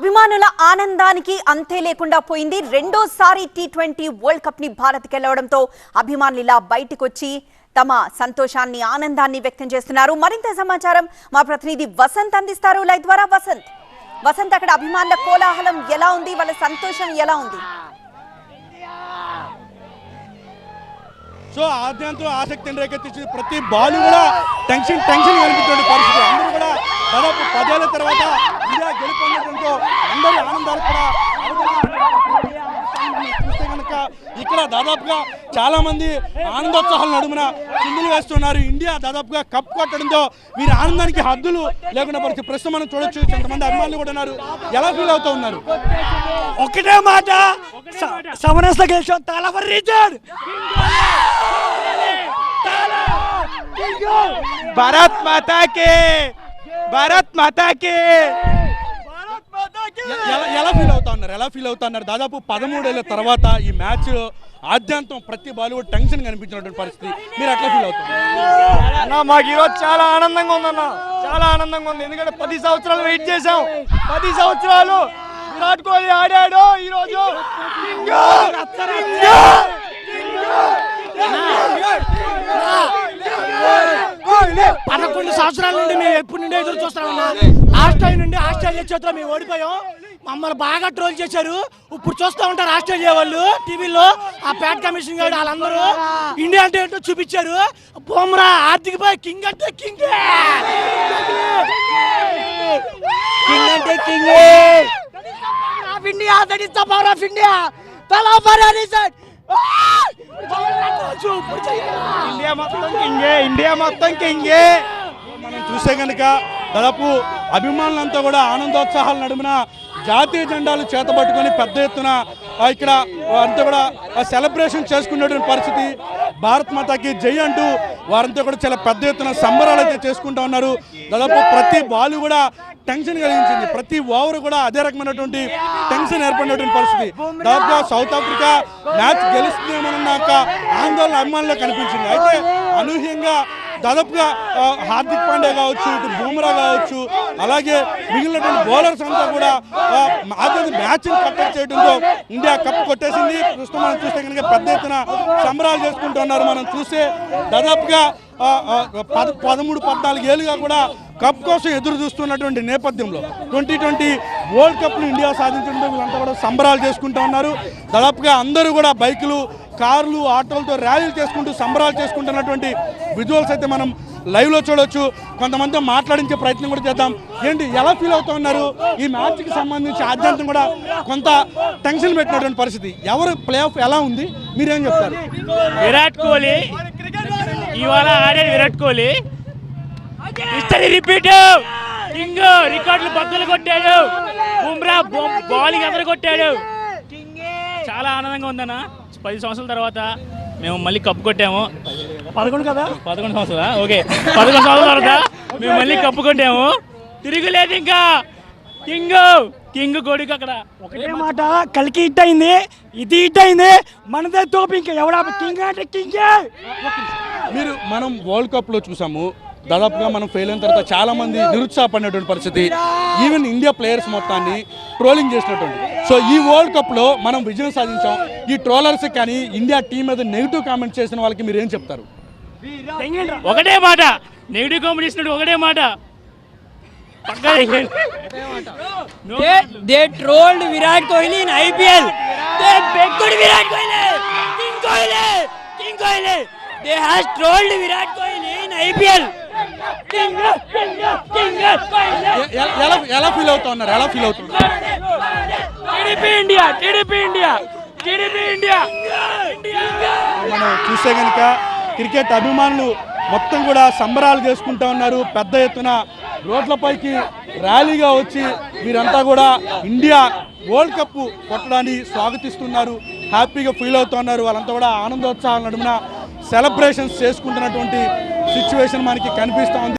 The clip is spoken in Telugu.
అభిమానుల ఆనందానికి అంతే లేకుండా పోయింది. రెండోసారి టీ ట్వంటీ వరల్డ్ కప్ని భారత్ గెలవడంతో అభిమానులు ఇలా బయటకొచ్చి తమ సంతోషాన్ని ఆనందాన్ని వ్యక్తం చేస్తున్నారు. మరింత సమాచారం మా ప్రతినిధి వసంత్ అందిస్తారు. లైవ్ ద్వారా వసంత్ వసంత్ అక్కడ అభిమానుల కోలాహలం ఎలా ఉంది? వాళ్ళ సంతోషం ఎలా ఉంది? సో ఆద్యంతో ఆసక్తిని రేకెత్తించి ప్రతి బాలు కూడా టెన్షన్ టెన్షన్ కనిపించే పరిస్థితి. అందరూ కూడా దాదాపు పదేళ్ళ తర్వాత గెలుపొందడంతో అందరి ఆనందాలు కూడా చూస్తే కనుక ఇక్కడ దాదాపుగా చాలా మంది ఆనందోత్సాహాల నడుమున చిందులు వేస్తున్నారు. ఇండియా దాదాపుగా కప్ కొట్టడంతో వీరి ఆనందానికి హద్దులు లేకుండా పరిస్థితి ప్రస్తుతం మనం చూడొచ్చు కొంతమంది అభిమానులు కూడా ఉన్నారు. ఎలా ఫీల్ అవుతూ ఉన్నారు? ఒకటే మాట. సమరస్త గెలిచాం. తలవరి రీచర్ భారత్ మాతా కే భారత్ మాతా కే ఎ- ఎలా ఎలా ఫీల్ అవుతా ఉన్నారు? ఎలా ఫీల్ అవుతా ఉన్నారు? దాదాపు పదమూడేళ్ళ తర్వాత ఈ మ్యాచ్ ఆద్యంతం ప్రతి బాలీవుడ్ టెన్షన్ కనిపించినటువంటి పరిస్థితి. మీరు ఎట్లా ఫీల్ అవుతారు? అన్న మాకు ఈరోజు చాలా ఆనందంగా ఉందన్న. చాలా ఆనందంగా ఉంది. ఎందుకంటే పది సంవత్సరాలు వెయిట్ చేసాం పది సంవత్సరాలు విరాట్ కోహ్లీ ఆడాడు ఈ రోజు పదకొండు సంవత్సరాల మేము ఎప్పటి నుండి ఎదురు చూస్తామన్నా ఆస్ట్రేలియా నుండి ఆస్ట్రేలియా చేతిలో మేము ఓడిపోయాం. మమ్మల్ని బాగా ట్రోల్ చేశారు. ఇప్పుడు చూస్తూ ఉంటారు ఆస్ట్రేలియా వాళ్ళు టీవీలో. ఆ ప్యాట్ కమిషన్ గారు వాళ్ళందరూ ఇండియా అంటే ఏంటో చూపించారు. బొమ్రా ఆర్థిక బాయ్ కింగ్ అంటే కింగ్. కింగ్ అంటే king. Of India that is the power of India. తలా ఫర్ సార్ ఇండియా మొత్తం కింగే ఇండియా మొత్తం కింగే. చూస్తే కనుక దాదాపు అభిమానులంతా కూడా ఆనందోత్సాహాల నడుమున జాతీయ జెండాలు చేతబట్టుకొని పెద్ద ఎత్తున ఇక్కడ అంతా కూడా సెలబ్రేషన్ చేసుకునేటువంటి పరిస్థితి. భారత్ మాతాకి జై అంటూ వారంతా కూడా చాలా పెద్ద ఎత్తున సంబరాలు అయితే చేసుకుంటా ఉన్నారు. దాదాపు ప్రతి బాల్ కూడా టెన్షన్ కలిగించింది. ప్రతి ఓవర్ కూడా అదే రకమైనటువంటి టెన్షన్ ఏర్పడినటువంటి పరిస్థితి. దాదాపుగా సౌత్ ఆఫ్రికా మ్యాచ్ గెలుస్తుందేమోనన్న ఆందోళన అభిమానులకు కనిపించింది. అయితే అనూహ్యంగా దాదాపుగా హార్దిక్ పాండే కావచ్చు ఇటు బూమ్రా కావచ్చు అలాగే మిగిలినటువంటి బౌలర్స్ అంతా కూడా ఆద్యంత మ్యాచ్ని కట్టడి చేయడంతో ఇండియా కప్ కొట్టేసింది. ప్రస్తుతం మనం చూస్తే కనుక పెద్ద ఎత్తున సంబరాలు చేసుకుంటున్నారు. మనం చూస్తే దాదాపుగా పద పదమూడు పద్నాలుగు ఏళ్ళుగా కూడా కప్ కోసం ఎదురు చూస్తున్నటువంటి నేపథ్యంలో ట్వంటీ ట్వంటీ వరల్డ్ కప్ను ఇండియా సాధించడంతో వీళ్ళంతా కూడా సంబరాలు చేసుకుంటూ ఉన్నారు. దాదాపుగా అందరూ కూడా బైకులు కార్లు ఆటోలతో ర్యాలీలు చేసుకుంటూ సంబరాలు చేసుకుంటున్నటువంటి విజువల్స్ అయితే మనం లైవ్లో చూడొచ్చు. కొంతమందితో మాట్లాడించే ప్రయత్నం కూడా చేద్దాం. ఏంటి ఎలా ఫీల్ అవుతూ ఉన్నారు? ఈ మ్యాచ్కి సంబంధించి ఆద్యంతం కూడా కొంత టెన్షన్ పెట్టినటువంటి పరిస్థితి. ఎవరు ప్లే ఆఫ్ ఎలా ఉంది? మీరేం చెప్తారు? విరాట్ కోహ్లీ ఇవాళ ఆడాడు Virat Kohli history repeat king రికార్డులు బద్దలు కొట్టాడు. బుమ్రా బౌలింగ్ ఎదరు కొట్టాడు. చాలా ఆనందంగా ఉందన్న. పది సంవత్సరాల తర్వాత మేము మళ్ళీ కప్పు కొట్టాము. పదకొండు కదా? పదకొండు సంవత్సరాల? ఓకే. పదకొండు సంవత్సరాల తర్వాత మేము మళ్ళీ కప్పు కొట్టాము. తిరుగులేదు ఇంకా. కింగ్ కింగ్ కొడుకు అక్కడ. ఒకటే మాట కలికి హిట్ అయింది. ఇది హిట్ అయింది. మనదే తోపు. ఇంకా ఎవడా? కింగ్ అంటే కింగే మీరు మనం వరల్డ్ కప్లో చూసాము. దాదాపుగా మనం ఫెయిల్ అయిన తర్వాత చాలా మంది నిరుత్సాహపడినటువంటి పరిస్థితి ఈవెన్ ఇండియా ప్లేయర్స్ మొత్తాన్ని ట్రోలింగ్ చేసినటువంటి సో ఈ వరల్డ్ కప్లో మనం విజయం సాధించాం ఈ ట్రోలర్స్ కానీ ఇండియా టీం మీద నెగిటివ్ కామెంట్స్ చేసిన వాళ్ళకి మీరు ఏం చెప్తారు ఒకటే మాట నెగిటివ్ కాంపిటీషన్ ఒకటే మాట No They, they trolled Virat Kohli in IPL. They begged Virat Kohli. King Kohli. King Kohli. They has trolled Virat ఎలా ఫీల్ అవుతా ఉన్నారు? ఎలా ఫీల్ అవుతున్నారు TDP India TDP India TDP India. మనం చూస్తే కనుక క్రికెట్ అభిమానులు మొత్తం కూడా సంబరాలు చేసుకుంటా ఉన్నారు. పెద్ద ఎత్తున రోడ్లపైకి ర్యాలీగా వచ్చి వీరంతా కూడా ఇండియా వరల్డ్ కప్ కొట్టడాన్ని స్వాగతిస్తున్నారు. హ్యాపీగా ఫీల్ అవుతున్నారు వాళ్ళంతా కూడా ఆనందోత్సాహాల నడుమున సెలబ్రేషన్స్ చేసుకుంటున్నటువంటి సిచ్యువేషన్ మనకి కనిపిస్తూ ఉంది.